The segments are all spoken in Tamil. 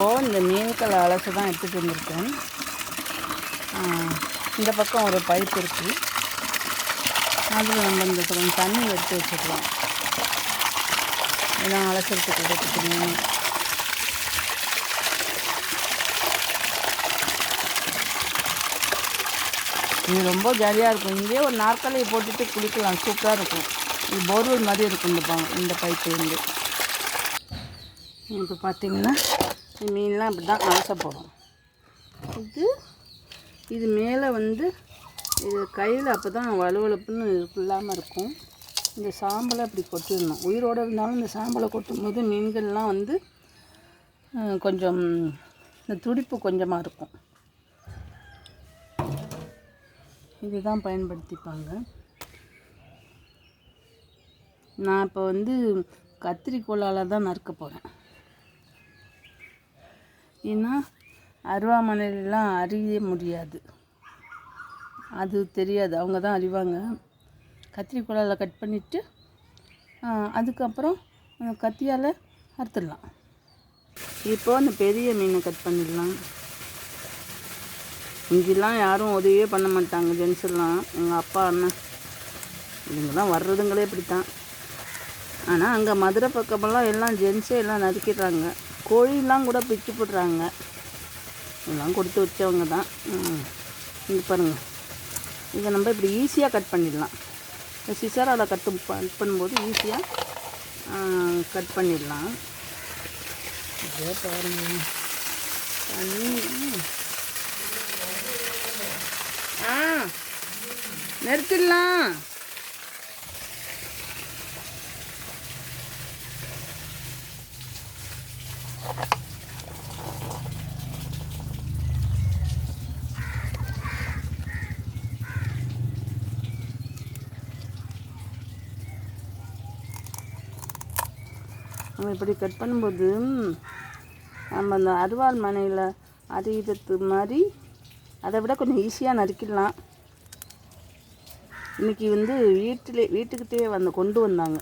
இப்போது இந்த மீன்களை அலசு தான் எடுத்துகிட்டு வந்திருக்கேன். இந்த பக்கம் ஒரு பைப் இருக்குது அதில் நம்ம இந்த கொஞ்சம் தண்ணி எடுத்து வச்சுக்கலாம். எல்லாம் அலசுறதுக்கு எடுத்துக்கணும் இது ரொம்ப ஜாலியாக இருக்கும். இங்கேயே ஒரு நாற்காலியை போட்டுட்டு குளிக்கலாம். சூப்பராக இருக்கும். இது போர்வெல் மாதிரி இருக்கும் இந்த பா இந்த பைப்பு வந்து இப்போ பார்த்தீங்கன்னா மீன்லாம் இப்படி தான் அலச போகிறோம் இது? இது மேலே வந்து இது கையில் அப்போ தான் வலுவழுப்புன்னு இல்லாமல் இருக்கும். இந்த சாம்பலை அப்படி கொட்டிடணும். உயிரோடு இருந்தாலும் இந்த சாம்பலை கொட்டும்போது மீன்கள்லாம் வந்து கொஞ்சம் இந்த துடிப்பு கொஞ்சமாக இருக்கும். இதுதான் பயன்படுத்திப்பாங்க. நான் இப்போ வந்து கத்திரிக்கோளால் தான் நறுக்க போகிறேன் ஏன்னா அருவாமனையிலலாம் அறிய முடியாது. அது தெரியாது. அவங்க தான் அறிவாங்க. கத்திரிக்கோலால் கட் பண்ணிவிட்டு அதுக்கப்புறம் கத்தியால் அறுத்துடலாம். இப்போ அந்த பெரிய மீனை கட் பண்ணிடலாம். இங்கெல்லாம் யாரும் உதவியே பண்ண மாட்டாங்க ஜென்ஸ் எல்லாம். எங்கள் அப்பா அண்ணன் இவங்கெல்லாம் வர்றதுங்களே இப்படித்தான். ஆனால் அங்கே மதுரை பக்கமெல்லாம் எல்லாம் ஜென்ஸே எல்லாம் நறுக்கிடுறாங்க. கோழிலாம் கூட பிச்சு போடுறாங்க. இதெல்லாம் கொடுத்து வச்சவங்க தான். இது பாருங்கள் இதை நம்ம இப்படி ஈஸியாக கட் பண்ணிடலாம். இந்த அதை கட் கட் பண்ணும்போது ஈஸியாக கட் பண்ணிடலாம். இதே பாருங்கள் தண்ணி ஆ நிறுத்திடலாம். நம்ம இப்படி கட் பண்ணும்போது நம்ம அந்த அருவாள் மனையில் அரியிறது மாதிரி அதை விட கொஞ்சம் ஈஸியாக நறுக்கிடலாம். இன்றைக்கி வந்து வீட்டிலே வீட்டுக்கிட்டே வந்து கொண்டு வந்தாங்க.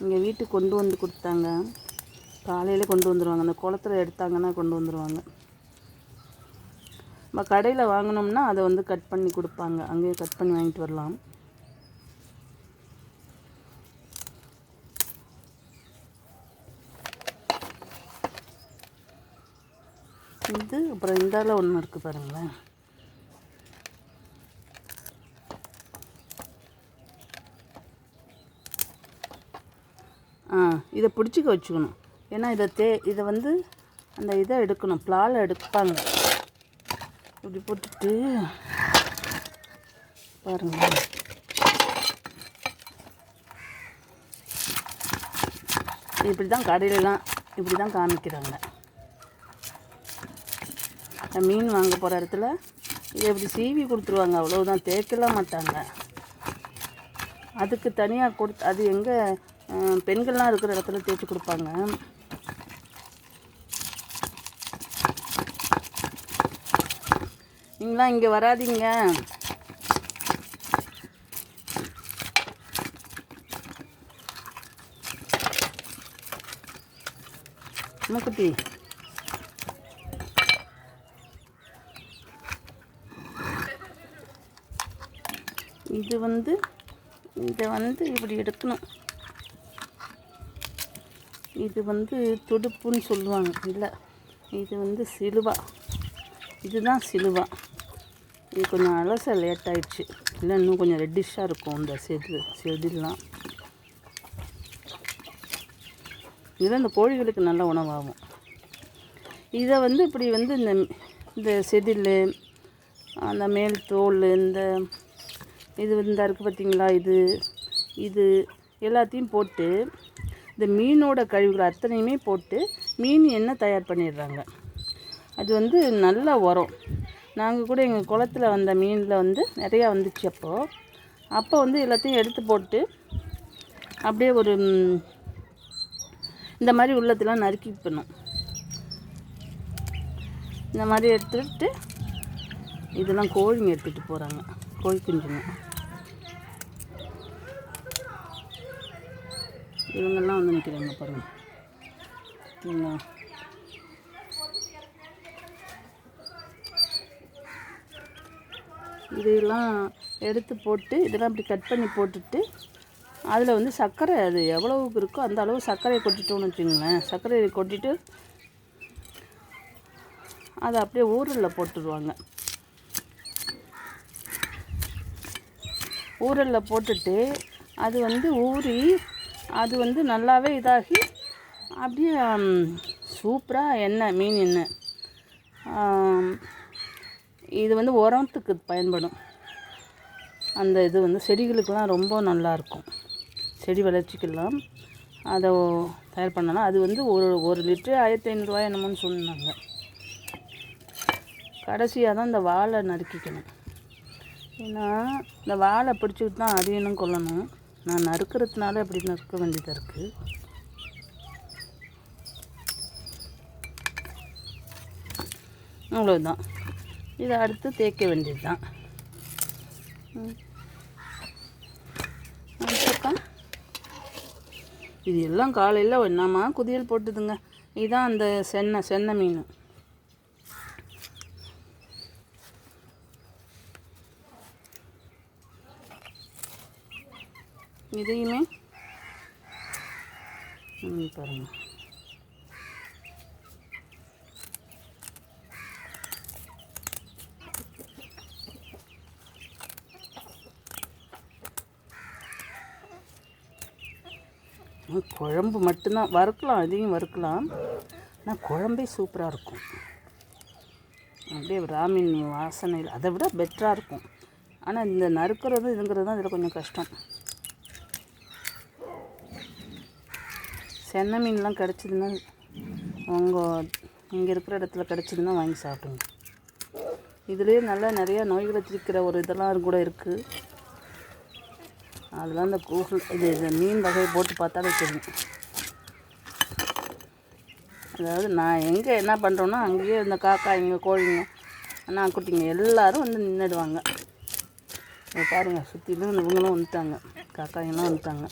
இங்கே வீட்டுக்கு கொண்டு வந்து கொடுத்தாங்க. காலையில் கொண்டு வந்துடுவாங்க அந்த குளத்துல எடுத்தாங்கன்னா கொண்டு வந்துடுவாங்க நம்ம கடையில் வாங்கினோம்னா அதை வந்து கட் பண்ணி கொடுப்பாங்க. அங்கேயே கட் பண்ணி வாங்கிட்டு வரலாம். இது அப்புறம் இந்தால ஒன்று இருக்குது பாருங்களேன். ஆ இதை பிடிச்சிக்க வச்சுக்கணும். ஏன்னா இதை தே இதை வந்து அந்த இதை எடுக்கணும். பிளால் எடுப்பாங்க. இப்படி போட்டுட்டு பாருங்கள் இப்படி தான் கடையிலலாம் இப்படி தான் காமிக்கிறாங்க மீன் வாங்க போகிற இடத்துல இதை இப்படி சீவி கொடுத்துருவாங்க. அவ்வளோதான் தேய்க்கலாம் மாட்டாங்க. அதுக்கு தனியாக கொடுத்து அது எங்கே பெண்கள்லாம் இருக்கிற இடத்துல தேய்ச்சி கொடுப்பாங்க. நீங்களாம் இங்கே வராதீங்க. மூக்குத்தி இது வந்து இதை வந்து இப்படி எடுக்கணும். இது வந்து துடுப்புன்னு சொல்லுவாங்க. இல்லை இது வந்து சிலுவா. இதுதான் சிலுவா. இது கொஞ்சம் அலச லேட் ஆயிடுச்சு இல்லை இன்னும் கொஞ்சம் ரெட்டிஷாக இருக்கும் இந்த செது செடிலாம் இதுதான் இந்த கோழிகளுக்கு நல்ல உணவாகும். இதை வந்து இப்படி வந்து இந்த இந்த செதில் அந்த மேல் தோல் இந்த இது இந்த இருக்குது பார்த்தீங்களா இது இது எல்லாத்தையும் போட்டு இந்த மீனோட கழிவுகள் அத்தனையுமே போட்டு மீன் எண்ணெய் தயார் பண்ணிடுறாங்க. அது வந்து நல்ல உரம். நாங்கள் கூட எங்கள் குளத்துல வந்த மீனில் வந்து நிறையா வந்துச்சு அப்போது அப்போ வந்து எல்லாத்தையும் எடுத்து போட்டு அப்படியே ஒரு இந்த மாதிரி உள்ளத்தெல்லாம் நறுக்கி பண்ணும் இந்த மாதிரி எடுத்துட்டு இதெல்லாம் கோழிங்க எடுத்துகிட்டு போகிறாங்க கோழி குஞ்சுங்க. இவங்கெல்லாம் வந்து நிற்கிறாங்க பாருங்கள் பார்த்தீங்களா இதையெல்லாம் எடுத்து போட்டு இதெல்லாம் இப்படி கட் பண்ணி போட்டுட்டு அதில் வந்து சர்க்கரை அது எவ்வளவுக்கு இருக்கோ அந்த அளவு சர்க்கரையை கொட்டிட்டோம்னு வச்சுங்களேன் சர்க்கரையை கொட்டிட்டு அதை அப்படியே ஊரில் போட்டுடுவாங்க ஊரலில் போட்டுட்டு அது வந்து ஊறி அது வந்து நல்லாவே இதாகி அப்படியே சூப்பராக எண்ணெய் மீன் எண்ணெய். இது வந்து உரத்துக்கு பயன்படும். அந்த இது வந்து செடிகளுக்கெல்லாம் ரொம்ப நல்லாயிருக்கும். செடி வளர்ச்சிக்கெல்லாம் அதை தயார் பண்ணலாம். அது வந்து ஒரு ஒரு லிட்டரு ஆயிரத்தி ஐநூறுரூவா என்னமோன்னு சொன்னாங்க. கடைசியாக தான் இந்த வாழை நறுக்கிக்கணும். ஏன்னா இந்த வாழை பிடிச்சிக்கிட்டு தான் அதையும் கொல்லணும். நான் நறுக்கிறதுனால அப்படி நறுக்க வேண்டியதாக இருக்குது அவ்வளோதான் இதை அடுத்து தேய்க்க வேண்டியது தான் இது எல்லாம் காலையில் என்னம்மா குதியல் போட்டுதுங்க. இதுதான் அந்த சென்னை சென்னை மீன். இதையுமே. ம், குழம்பு மட்டும்தான். வறுக்கலாம் அதையும் வறுக்கலாம். ஆனால் குழம்பே சூப்பராக இருக்கும். அப்படியே ராமின் வாசனையில் அதை விட பெட்டராக இருக்கும். ஆனால் இந்த நறுக்கிறது இதுங்கிறது தான் இதில் கொஞ்சம் கஷ்டம். சென்னை மீன்லாம் கிடச்சிதுன்னா உங்கள் இங்கே இருக்கிற இடத்துல கிடச்சிதுன்னா வாங்கி சாப்பிடுங்க. இதுலேயே நல்லா நிறையா நோய்களை தீர்க்கிற ஒரு இதெல்லாம் கூட இருக்குது அதெல்லாம் இந்த கூகுள் இது இந்த மீன் வகையை போட்டு பார்த்தாலே தெரியும். அதாவது நான் எங்கே என்ன பண்ணுறோன்னா அங்கேயே இந்த காக்காய்ங்க கோழிங்க குட்டிங்க எல்லாரும் வந்து நின்றுடுவாங்க பாருங்கள் சுற்றிலும் இவங்களும் வந்துட்டாங்க. காக்காயெல்லாம் வந்துட்டாங்க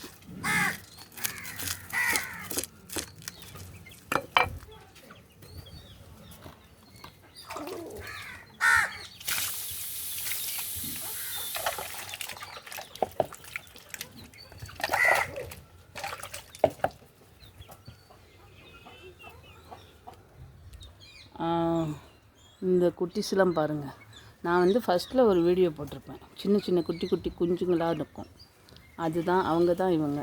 ஆஹ், இந்த குட்டிஸ்லாம் பாருங்கள் நான் வந்து ஃபஸ்ட்டில் ஒரு வீடியோ போட்டிருப்பேன். சின்ன சின்ன குட்டி குட்டி குஞ்சுங்களாக இருக்கும். அதுதான் அவங்க தான் இவங்க.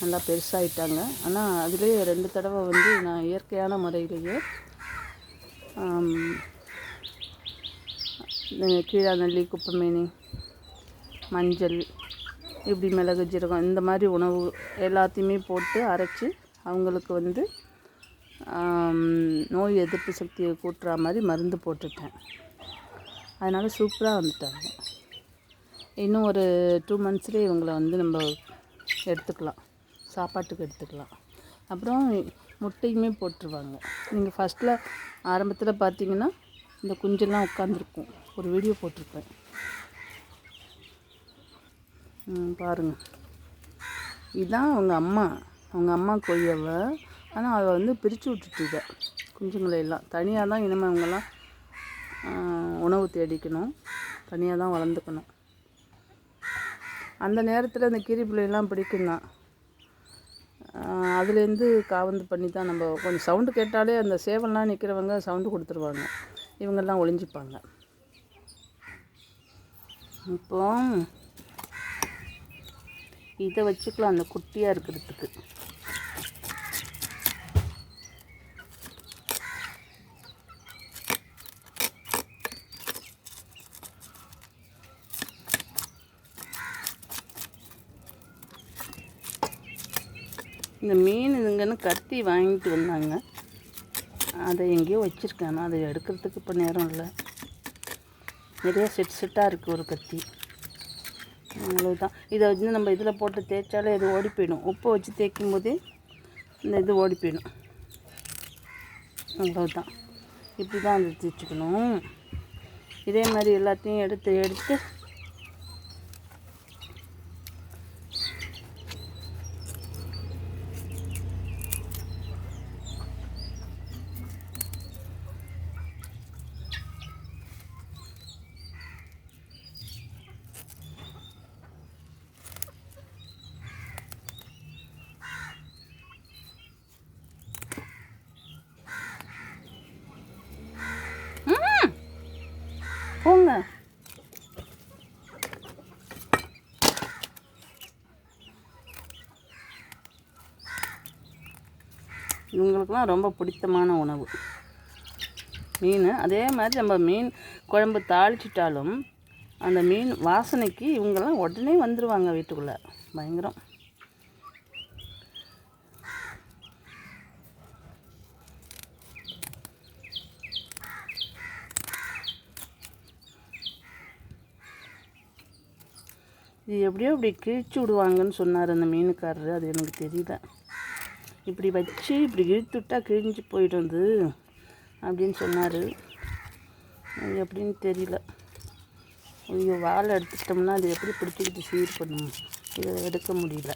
நல்லா பெருசாகிட்டாங்க ஆனால் அதுலேயே ரெண்டு தடவை வந்து நான் இயற்கையான முறையிலேயே ஆம், இந்த கீழாநெல்லி குப்பைமேனி மஞ்சள் இப்படி மிளகு ஜீரகம் இந்த மாதிரி உணவு எல்லாத்தையுமே போட்டு அரைச்சி அவங்களுக்கு வந்து நோய் எதிர்ப்பு சக்தியை கூட்டுற மாதிரி மருந்து போட்டுட்டேன். அதனால் சூப்பராக வந்துட்டாங்க. இன்னும் ஒரு டூ மந்த்ஸ்லேயே இவங்களை வந்து நம்ம எடுத்துக்கலாம். சாப்பாட்டுக்கு எடுத்துக்கலாம். அப்புறம் முட்டையுமே போட்டுருவாங்க. நீங்கள் ஃபஸ்ட்டில் ஆரம்பத்தில் பார்த்தீங்கன்னா இந்த குஞ்செல்லாம் உட்காந்துருக்கும் ஒரு வீடியோ போட்டிருப்பேன். பாருங்கள் இதுதான் அவங்க அம்மா. அவங்க அம்மா கொய்யவை ஆனால் அதை வந்து பிரித்து விட்டுட்டு இதை. குஞ்சுங்களை எல்லாம். தனியாக தான் இனிமேல் அவங்கெல்லாம் உணவு தேடிக்கணும். தனியாக தான் வளர்ந்துக்கணும். அந்த நேரத்தில் அந்த கீரி பிள்ளையெல்லாம் பிடிக்கும் தான் அதுலேருந்து காவந்து பண்ணி தான் நம்ம கொஞ்சம் சவுண்டு கேட்டாலே அந்த சேவல்லாம் நிற்கிறவங்க சவுண்டு கொடுத்துருவாங்க. இவங்கெல்லாம் ஒளிஞ்சிப்பாங்க. இப்போ இதை வச்சுக்கலாம். அந்த குட்டியாக இருக்கிறதுக்கு. இந்த மீன் இதுங்கன்னு கத்தி வாங்கிட்டு வந்தாங்க. அதை எங்கேயோ வச்சுருக்கேன். ஆனால் அதை எடுக்கிறதுக்கு இப்போ நேரம் இல்லை. நிறைய செட் செட்டாக இருக்குது ஒரு கத்தி. அவ்வளோதான் இதை வந்து நம்ம இதில் போட்டு தேய்ச்சாலே இது ஓடி போயிடும். உப்பை வச்சு தேய்க்கும் போதே இந்த இது ஓடி போயிடும். அவ்வளோதான் இப்படி தான் அதை தேய்ச்சிக்கணும். இதே மாதிரி எல்லாத்தையும் எடுத்து எடுத்து இவங்களுக்குலாம் ரொம்ப பிடித்தமான உணவு. மீன் அதே மாதிரி நம்ம மீன் குழம்பு தாளிச்சிட்டாலும் அந்த மீன் வாசனைக்கு இவங்கெல்லாம் உடனே வந்துடுவாங்க வீட்டுக்குள்ளே. பயங்கரம். இது எப்படியோ இப்படி கிழிச்சு விடுவாங்கன்னு சொன்னார் அந்த மீனுக்காரர். அது எனக்கு தெரியல. இப்படி வச்சு இப்படி இழுத்து விட்டா கிழிஞ்சு போயிடும் அது அப்படின்னு சொன்னார். அது எப்படின்னு தெரியல. ஐயோ வாழை எடுத்துட்டோம்னா அது எப்படி பிடிச்சிக்கிட்டு சீர் பண்ணும்? இதை எடுக்க முடியல.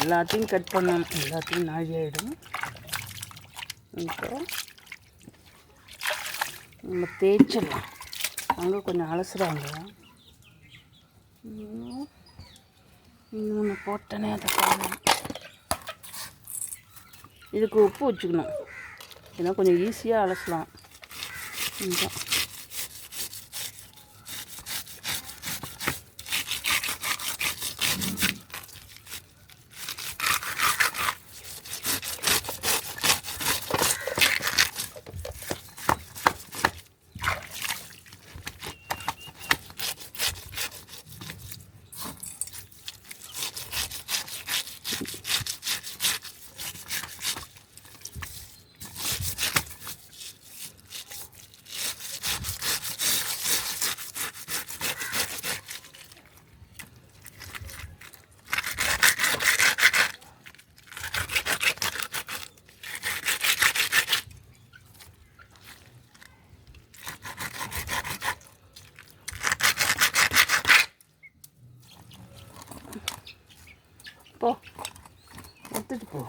எல்லாத்தையும் கட் பண்ணணும். எல்லாத்தையும் நாழி ஆகிடும் இப்போ நம்ம தேய்ச்சலாம் அங்கே கொஞ்சம் அலசுறாங்க. இன்னும் இன்னொன்று போட்டனே அதை காணும் இதுக்கு உப்பு வச்சுக்கணும். ஏன்னா கொஞ்சம் ஈஸியாக அலசலாம். இதுதான் போ எடுத்துட்டு போ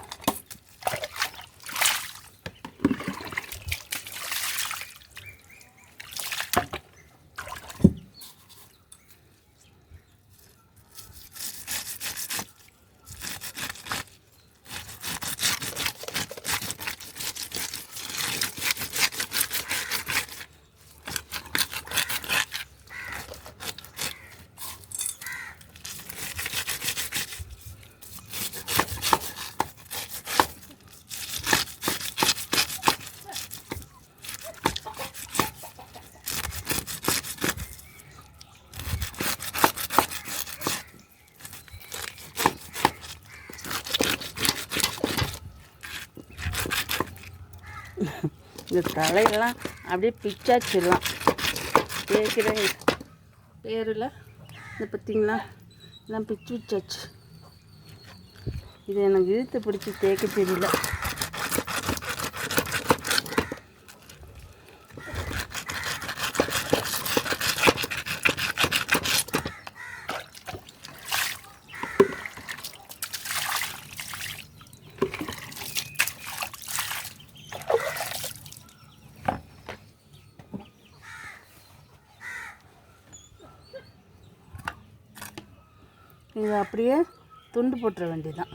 இந்த தலையெல்லாம் அப்படியே பிச்சாச்சிடலாம். தேய்க்கிற பேரில் இந்த பார்த்திங்களா? எல்லாம் பிச்சு வச்சாச்சு. இது எனக்கு இழுத்து பிடிச்சி தேய்க்க தெரியல. இதை அப்படியே துண்டு போட்டுற வேண்டியதான்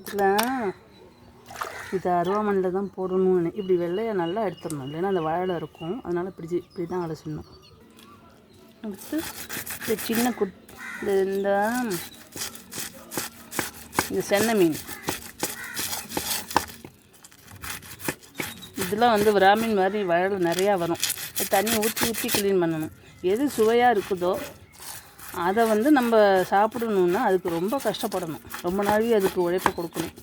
இதில் இது அருவாமனையில் தான் போடணும்னு. இப்படி வெள்ளையை நல்லா எடுத்துடணும். இல்லைன்னா அந்த வாழை இருக்கும். அதனால் இப்படி இப்படி தான் அலசிடணும் அடுத்து இந்த சின்ன குட் இந்த இந்த இந்த சென்னை மீன். இதெல்லாம் வந்து பிராமின் மாதிரி வயல் நிறையா வரும். தண்ணி ஊற்றி ஊற்றி க்ளீன் பண்ணணும். எது சுவையாக இருக்குதோ அதை வந்து நம்ம சாப்பிடணுன்னா அதுக்கு ரொம்ப கஷ்டப்படணும். ரொம்ப நாளைக்கு அதுக்கு உழைப்பு கொடுக்கணும்.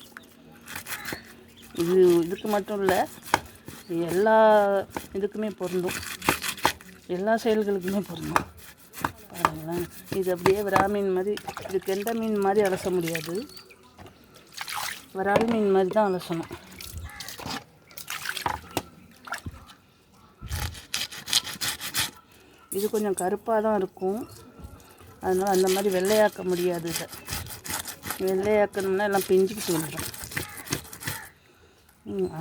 இது இதுக்கு மட்டும் இல்லை எல்லா இதுக்குமே பொருந்தும். எல்லா செயல்களுக்குமே பொருந்தும். பாருங்களேன். இது அப்படியே விராமீன் மாதிரி இது கெண்ட மீன் மாதிரி அலச முடியாது. விரால் மீன் மாதிரி தான் அலசணும். இது கொஞ்சம் கருப்பாக தான் இருக்கும். அதனால் அந்த மாதிரி வெள்ளையாக்க முடியாது இதை. வெள்ளையாக்கணும்னா எல்லாம் பிஞ்சுக்கிட்டு வந்துடும்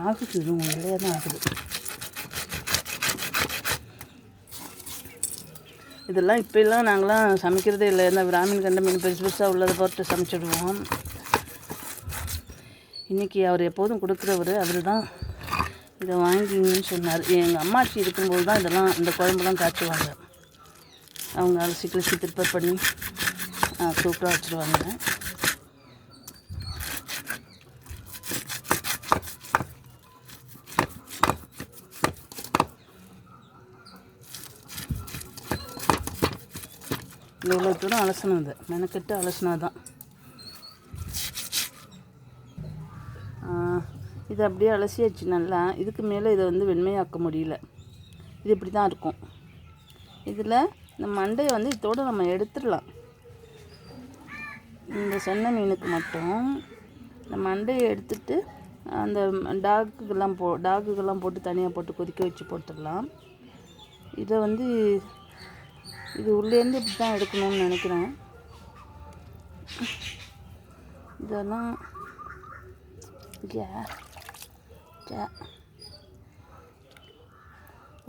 ஆகுது. இதுவும் வெள்ளையாக தான் ஆகுது. இதெல்லாம் இப்போல்லாம் நாங்களாம் சமைக்கிறதே இல்லை. இந்த பிராமின் கண்ட மீன் பெருசு பெருசாக உள்ளதை போட்டு சமைச்சிடுவோம். இன்றைக்கி அவர் எப்போதும் கொடுக்குறவர் அவர் தான் இதை வாங்கிங்கன்னு சொன்னார். எங்கள் அம்மாச்சி இருக்கும்போது தான் இதெல்லாம் இந்த குழம்புலாம் காய்ச்சுவாங்க. அவங்க அலசி கிளசி ப்ரிப்பேர் பண்ணி சூப்பராக வச்சுருவாங்க. இவ்வளோ தூரம் அலசணும் அது மெனக்கெட்டு அலசினா தான் இது அப்படியே அலசியாச்சு நல்லா இதுக்கு மேலே இதை வந்து வெண்மையாக்க முடியல. இது இப்படி தான் இருக்கும். இதில் இந்த மண்டையை வந்து இதோடு நம்ம எடுத்துடலாம். இந்த சென்னை மீனுக்கு மட்டும் இந்த மண்டையை எடுத்துட்டு அந்த டாக்குக்கெல்லாம் போ டாக்குக்கெல்லாம் போட்டு தனியாக போட்டு கொதிக்க வச்சு போட்டுடலாம். இதை வந்து இது உள்ளேருந்து இப்படி தான் எடுக்கணும்னு நினைக்கிறேன். இதெல்லாம் கே கே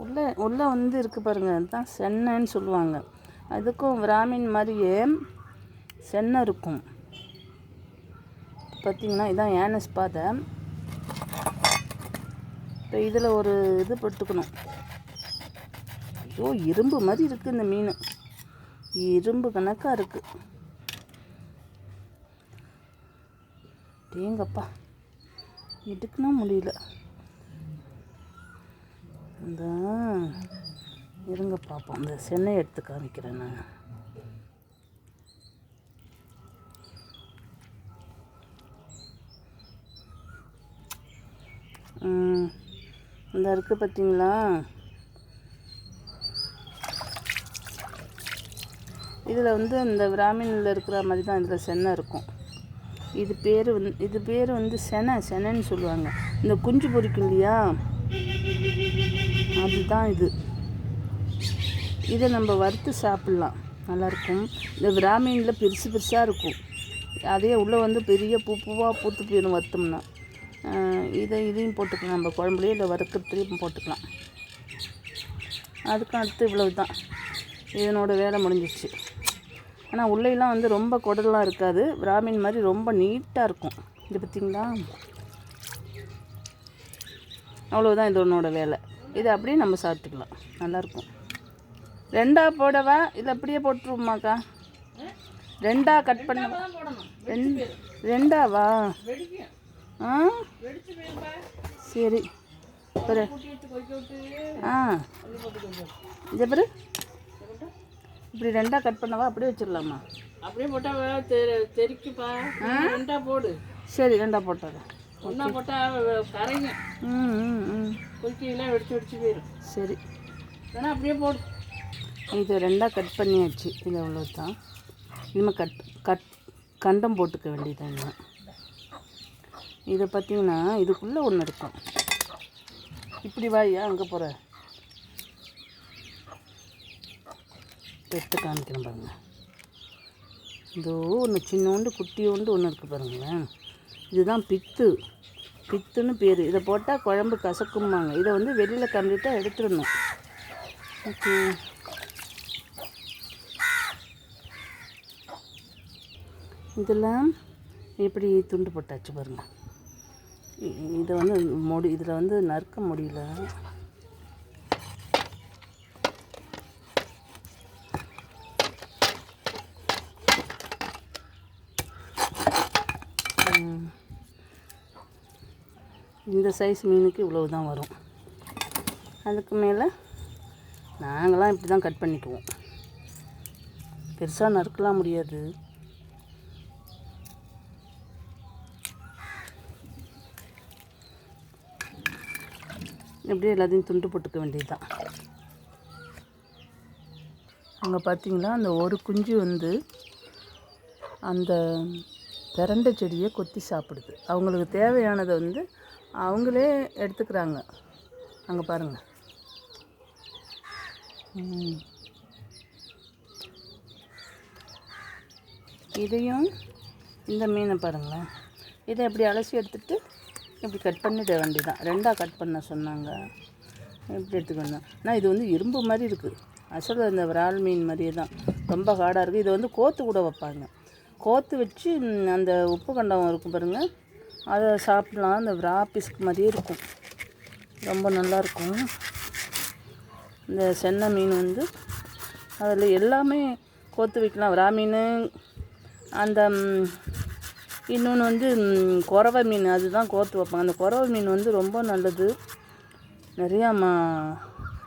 உள்ளே உள்ளே வந்து இருக்குது பாருங்கள் அதுதான் சென்னைன்னு சொல்லுவாங்க. அதுக்கும் பிராமின் மாதிரியே சென்னை இருக்கும். பார்த்தீங்கன்னா இதான் ஏனஸ் பாதை. இப்போ இதில் ஒரு இது போட்டுக்கணும். ஐயோ இரும்பு மாதிரி இருக்குது இந்த மீன். இரும்பு கணக்காக இருக்குது தேங்கப்பா எடுக்கணும் முடியல. இந்த இருங்க பார்ப்போம் இந்த சென்னை எடுத்து காமிக்கிறேன் நான். இந்த இருக்குது பார்த்தீங்களா? இதில் வந்து இந்த பிராமினில் இருக்கிற மாதிரி தான் இதில் சென்னை இருக்கும். இது பேர் வந்து இது பேர் வந்து செனை செனைன்னு சொல்லுவாங்க. இந்த குஞ்சு பொரிக்கும் இல்லையா? அதுதான் இது. இதை நம்ம வறுத்து சாப்பிட்லாம். நல்லாயிருக்கும். இந்த பிராமினில் பெருசு பெருசாக இருக்கும். அதே உள்ளே வந்து பெரிய பூ பூவாக பூத்து போயிடும் வறுத்தோம்னா. இதை இதையும் போட்டுக்கலாம். நம்ம குழம்புலையும் இல்லை வறுக்கிறதுலையும் போட்டுக்கலாம். அதுக்கு அடுத்து இவ்வளவு தான் இதனோட வேலை முடிஞ்சிச்சு ஆனால் உள்ளேலாம் வந்து ரொம்ப குடலாக இருக்காது. பிராமின் மாதிரி ரொம்ப நீட்டாக இருக்கும். இது பார்த்திங்களா அவ்வளோதான் இதனோட வேலை. இது அப்படியே நம்ம சாப்பிட்டுக்கலாம். நல்லாயிருக்கும். ரெண்டா போடவா? இல்லை அப்படியே போட்டுருவோமாக்கா? ரெண்டா கட் பண்ண ரெண்டு ரெண்டாவா? ஆ? சரி. பாரு ஆ. இது பாரு. இப்படி ரெண்டா கட் பண்ணவா? அப்படியே வச்சிடலாமா? அப்படியே போட்டா வே- தெ- தெறிக்குப்பா ரெண்டா போடு. சரி ரெண்டா போட்டுறேன். ஒன்றா போட்டா வே- கரைங்க. ம் ம் ம். குலுக்கிலாம் வெடிச்சு வெடிச்சு போயிடும் சரி. வேணா அப்படியே போடு. இது ரெண்டாக கட் பண்ணியாச்சு. இது அவ்வளோ தான் இனிமேல் கட் கட் கண்டம் போட்டுக்க வேண்டியதாங்க இதை பார்த்தீங்கன்னா இதுக்குள்ளே ஒன்று இருக்கும். இப்படி வாயா அங்கே போகிற எடுத்து காமிக்கிறேன் பாருங்க. இதோ ஒன்று சின்னோண்டு குட்டியோண்டு ஒன்று இருக்குது பாருங்களேன். இதுதான் பித்து. பித்துன்னு பேர். இதை போட்டால் குழம்பு கசக்குமாங்க இதை வந்து வெளியில் கம்ப்ளீட்டாக எடுத்துடணும். ஓகே. இதெல்லாம் எப்படி துண்டு போட்டாச்சு பாருங்க. இதை வந்து முடி இதில் வந்து நறுக்க முடியல ம். இந்த சைஸ் மீனுக்கு இவ்வளவு தான் வரும். அதுக்கு மேலே நாங்களாம் இப்படி தான் கட் பண்ணிக்குவோம். பெருசாக நறுக்கலாம் முடியாது. எப்படியும் எல்லாத்தையும் துண்டு போட்டுக்க வேண்டியது தான் அங்கே பார்த்தீங்களா அந்த ஒரு குஞ்சு வந்து அந்த பிரண்டை செடியை கொத்தி சாப்பிடுது. அவங்களுக்கு தேவையானதை வந்து அவங்களே எடுத்துக்கிறாங்க. அங்கே பாருங்கள் இதையும் இந்த மீனை பாருங்களேன். இதை இப்படி அலசி எடுத்துகிட்டு இப்படி கட் பண்ணிட வேண்டியதான் ரெண்டாக கட் பண்ண சொன்னாங்க. இப்படி எடுத்துக்கணும் ஆனால் இது வந்து இரும்பு மாதிரி இருக்குது அசல் இந்த விரால் மீன் மாதிரியே தான் ரொம்ப ஹார்டாக இருக்குது இதை வந்து கோத்து கூட வைப்பாங்க. கோத்து வச்சு அந்த உப்பு கண்டம் இருக்கும் பாருங்கள் அதை சாப்பிட்லாம். அந்த விரா பிஸ்க் மாதிரியே இருக்கும். ரொம்ப நல்லாயிருக்கும். இந்த சென்னை மீன் வந்து அதில் எல்லாமே கோத்து வைக்கலாம். விரா மீன் அந்த இன்னொன்று வந்து குறவை மீன் அதுதான் கோத்து வைப்பாங்க. அந்த குறவை மீன் வந்து ரொம்ப நல்லது. நிறையா மா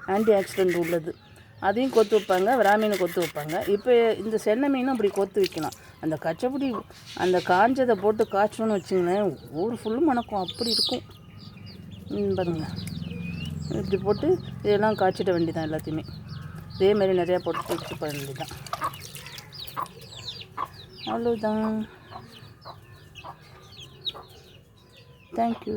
ஆன்டி ஆக்சிடென்ட் உள்ளது. அதையும் கொத்து வைப்பாங்க. விரா மீனை கொத்து வைப்பாங்க. இப்போ இந்த சென்னை மீனும் அப்படி கொத்து வைக்கலாம். அந்த கச்சப்படி அந்த காஞ்சதை போட்டு காய்ச்சணும்னு வச்சுங்களேன் ஊர் ஃபுல்லும் மணக்கும் அப்படி இருக்கும். ம், பாருங்க. இப்படி போட்டு இதெல்லாம் காய்ச்சிட வேண்டியதான் எல்லாத்தையுமே. இதே மாதிரி நிறையா போட்டு வச்சு பண்ண வேண்டியதான் அவ்வளோதான் தேங்க்யூ